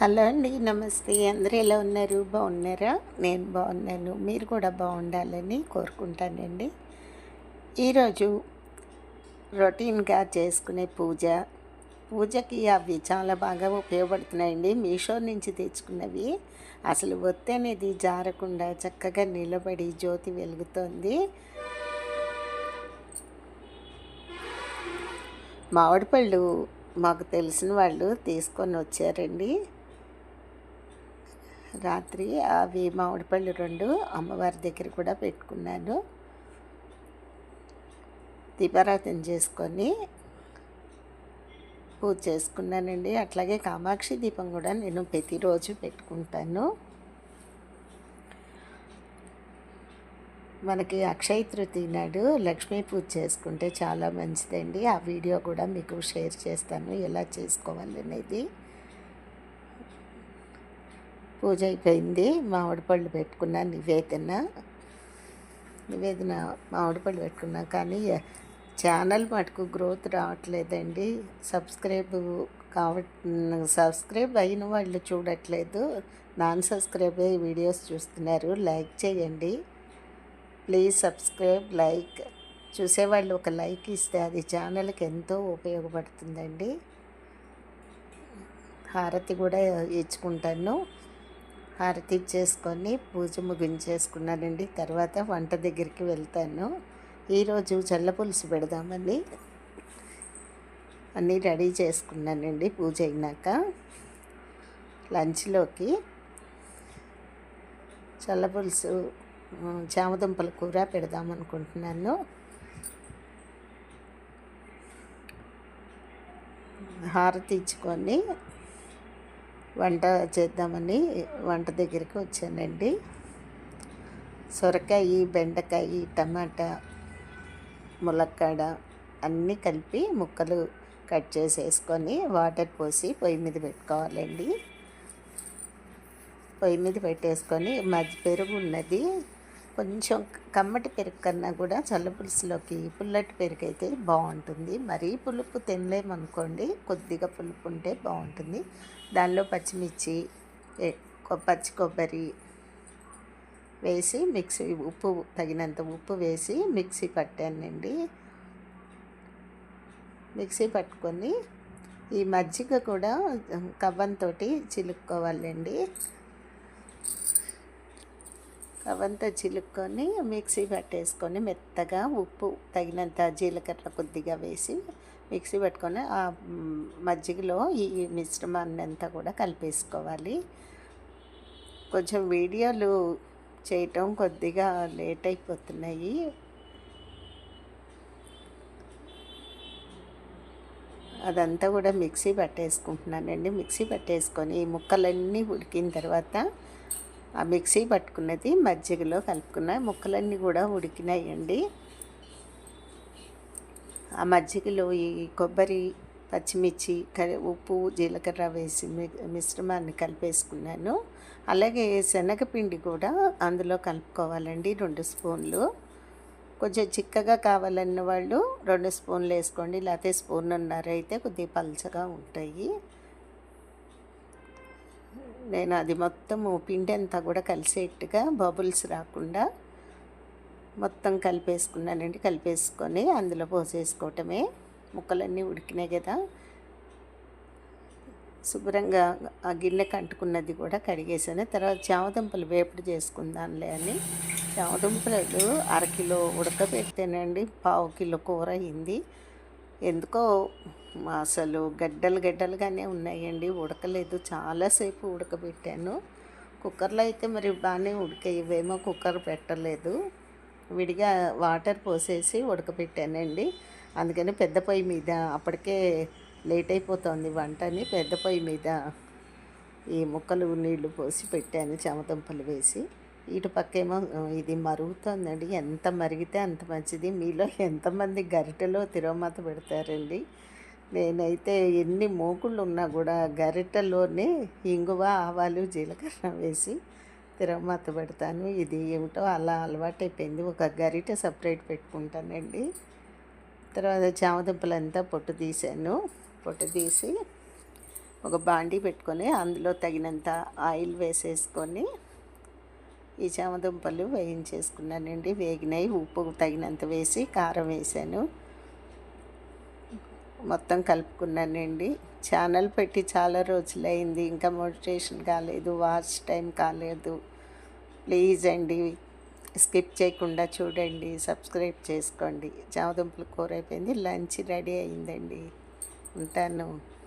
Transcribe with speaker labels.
Speaker 1: Hello అండి నమస్తే. అందరూ ఎలా ఉన్నారు? బాగున్నారా? నేను బాగున్నాను. మీరు కూడా బాగుండాలని కోరుకుంటానండి. ఈరోజు రొటీన్గా చేసుకునే పూజ. పూజకి అవి చాలా బాగా ఉపయోగపడుతున్నాయండి. మీషో నుంచి తెచ్చుకున్నవి. అసలు ఒత్తి అనేది జారకుండా చక్కగా నిలబడి జ్యోతి వెలుగుతోంది. మామిడి పళ్ళు మాకు తెలిసిన వాళ్ళు తీసుకొని వచ్చారండి. రాత్రి అవి మామిడిపళ్ళు రెండు అమ్మవారి దగ్గర కూడా పెట్టుకున్నాను. దీపారాధన చేసుకొని పూజ చేసుకున్నానండి. అట్లాగే కామాక్షి దీపం కూడా నేను ప్రతిరోజు పెట్టుకుంటాను. మనకి అక్షయ తృతీయ నాడు లక్ష్మీ పూజ చేసుకుంటే చాలా మంచిదండి. ఆ వీడియో కూడా మీకు షేర్ చేస్తాను. ఎలా చేసుకోవాలనేది పూజ అయిపోయింది. మామిడి పళ్ళు పెట్టుకున్నా నివేదన. నివేదన మామిడి పళ్ళు పెట్టుకున్నా కానీ ఛానల్ మటుకు గ్రోత్ రావట్లేదండి. సబ్స్క్రైబ్ కావ సబ్స్క్రైబ్ అయిన వాళ్ళు చూడట్లేదు. నాన్ సబ్స్క్రైబ్ వీడియోస్ చూస్తున్నారు. లైక్ చేయండి. Please subscribe like. చూసేవాళ్ళు ఒక లైక్ ఇస్తే అది ఛానల్కి ఎంతో ఉపయోగపడుతుందండి. హారతి కూడా ఇచ్చుకుంటాను. హారతి చేసుకొని పూజ ముగించేసుకున్నానండి. తర్వాత వంట దగ్గరికి వెళ్తాను. ఈరోజు చల్ల పులుసు పెడదామని అన్నీ రెడీ చేసుకున్నానండి పూజ అయినాక. లంచ్లోకి చల్ల పులుసు చామదుంపల కూర పెడదాం అనుకుంటున్నాను హారతి ఇచ్చుకొని వంట చేద్దామని వంట దగ్గరికి వచ్చానండి. సొరకాయ బెండకాయ టమాటా ములక్కాడ అన్నీ కలిపి ముక్కలు కట్ చేసేసుకొని వాటర్ పోసి పొయ్యి మీద పెట్టుకోవాలండి. పొయ్యి మీద పెట్టేసుకొని మధ్య పెరుగు ఉన్నది కొంచెం కమ్మటి పెరుగు కన్నా కూడా చల్ల పులుసులోకి పుల్లటి పెరుగు అయితే బాగుంటుంది. మరీ పులుపు తినలేమనుకోండి కొద్దిగా పులుపు ఉంటే బాగుంటుంది. దానిలో పచ్చిమిర్చి పచ్చి కొబ్బరి వేసి మిక్సీ ఉప్పు తగినంత ఉప్పు వేసి మిక్సీ పట్టానండి. మిక్సీ పట్టుకొని ఈ మజ్జిగ కూడా కవ్వంతో చిలుక్కోవాలండి. అవంతా చిలుక్కొని మిక్సీ పట్టేసుకొని మెత్తగా ఉప్పు తగినంత జీలకర్ర కొద్దిగా వేసి మిక్సీ పెట్టుకొని ఆ మజ్జిగలో ఈ మిశ్రమాన్ని అంతా కూడా కలిపేసుకోవాలి. కొంచెం వీడియోలు చేయటం కొద్దిగా లేట్ అయిపోతున్నాయి. అదంతా కూడా మిక్సీ పట్టేసుకుంటున్నానండి. మిక్సీ పట్టేసుకొని ఈ ముక్కలన్నీ ఉడికిన తర్వాత ఆ మిక్సీ పట్టుకున్నది మజ్జిగలో కలుపుకున్న ముక్కలన్నీ కూడా ఉడికినాయండి. ఆ మజ్జిగలో ఈ కొబ్బరి పచ్చిమిర్చి ఉప్పు జీలకర్ర వేసి మిశ్రమాన్ని కలిపేసుకున్నాను. అలాగే శనగపిండి కూడా అందులో కలుపుకోవాలండి రెండు స్పూన్లు. కొంచెం చిక్కగా కావాలన్న వాళ్ళు రెండు స్పూన్లు వేసుకోండి లేకపోతే స్పూన్ ఉన్నారైతే కొద్దిగా పలచగా ఉంటాయి. నేను అది మొత్తం పిండి అంతా కూడా కలిసేట్టుగా బబుల్స్ రాకుండా మొత్తం కలిపేసుకున్నానండి. కలిపేసుకొని అందులో పోసేసుకోవటమే. ముక్కలన్నీ ఉడికినాయి కదా. శుభ్రంగా ఆ గిన్నె కంటుకున్నది కూడా కడిగేసాను తర్వాత చామదుంపలు వేపుడు చేసుకుందాంలే అని. చామదుంపలు అరకిలో ఉడకబెడితేనండి పావు కిలో కూర అయింది. ఎందుకో అసలు గడ్డలు గడ్డలుగానే ఉన్నాయండి ఉడకలేదు. చాలాసేపు ఉడకబెట్టాను. కుక్కర్లో అయితే మరి బాగానే ఉడికేవేమో కుక్కర్ పెట్టలేదు. విడిగా వాటర్ పోసేసి ఉడకబెట్టానండి. అందుకని పెద్ద పొయ్యి మీద అప్పటికే లేట్ అయిపోతుంది వంటని పెద్ద పొయ్యి మీద ఈ ముక్కలు నీళ్ళు పోసి పెట్టాను చామదుంపలు వేసి. ఇటు పక్కేమో ఇది మరుగుతుందండి. ఎంత మరిగితే అంత మంచిది. మీలో ఎంతమంది గరిటెలో తిరుమత పెడతారండి? నేనైతే ఎన్ని మోకుళ్ళు ఉన్నా కూడా గరిటెలోనే ఇంగువ ఆవాలు జీలకర్ర వేసి తిరుమత పెడతాను. ఇది ఏమిటో అలా అలవాటైపోయింది. ఒక గరిటె సపరేట్ పెట్టుకుంటానండి. తర్వాత చామదుంపలంతా పొట్టు తీసాను. పొట్టు తీసి ఒక బాండీ పెట్టుకొని అందులో తగినంత ఆయిల్ వేసేసుకొని ఈ చామదుంపలు వేయించేసుకున్నానండి. వేగినాయి ఉప్పు తగినంత వేసి కారం వేసాను. మొత్తం కలుపుకున్నానండి. ఛానల్ పెట్టి చాలా రోజులైంది. ఇంకా మోటివేషన్ కాలేదు వాచ్ టైం కాలేదు. ప్లీజ్ అండి స్కిప్ చేయకుండా చూడండి సబ్స్క్రైబ్ చేసుకోండి. చామదుంపలు కూర అయిపోయింది లంచ్ రెడీ అయిందండి. ఉంటాను.